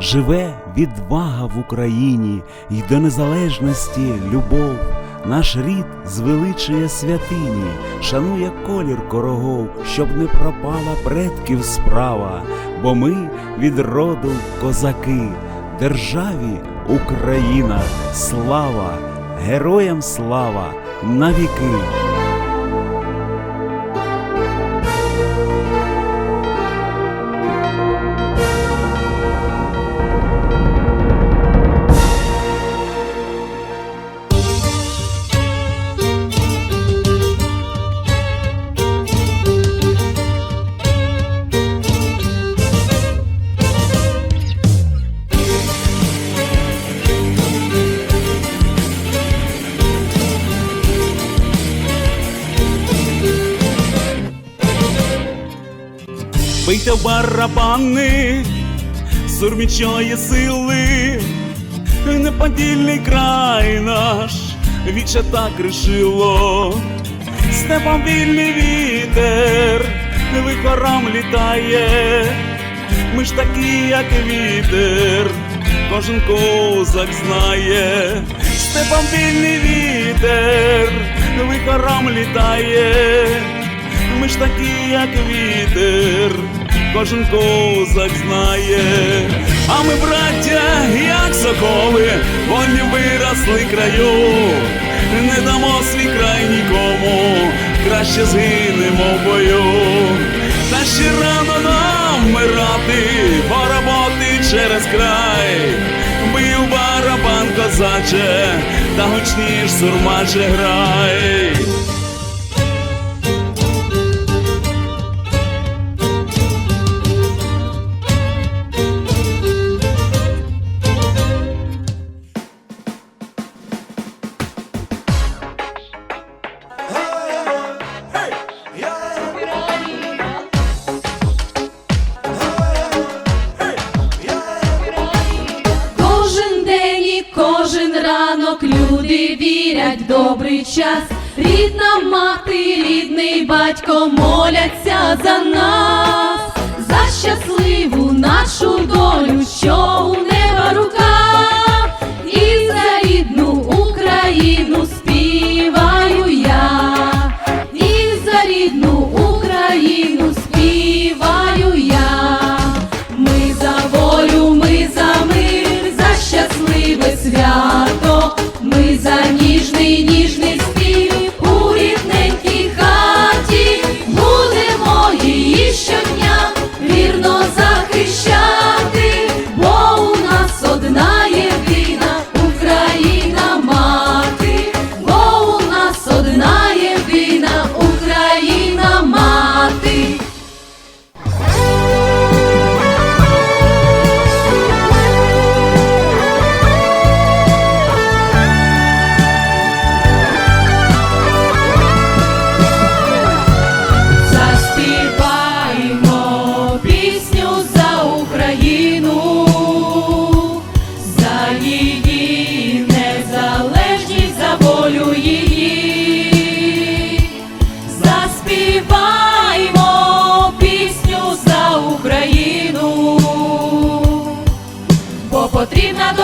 живе відвага в Україні, й до незалежності любов. Наш рід звеличує святині, шанує колір корогов, щоб не пропала предків справа, бо ми від роду козаки, державі Україна, слава, героям слава навіки. Бийте в барабани, сурмічої сили, неподільний край наш, віче так рішило, степом вільний вітер, вихорам літає, ми ж такі, як вітер, кожен козак знає, степом вільний вітер, вихорам літає. Ми ж такі, як вітер, кожен козак знає, а ми, браття, як соколи, вольні виросли краю, не дамо свій край нікому, краще згинемо в бою, та ще рано нам вмирати, бо роботи через край, бив барабан козаче, та гучніш сурмаче грай. Люди вірять в добрий час. Рідна мати, рідний батько моляться за нас, за щасливу нашу долю, що у неба рука, і за рідну Україну співаю я, і за рідну Україну співаю я. Ми за волю, ми за мир, за щасливе свято,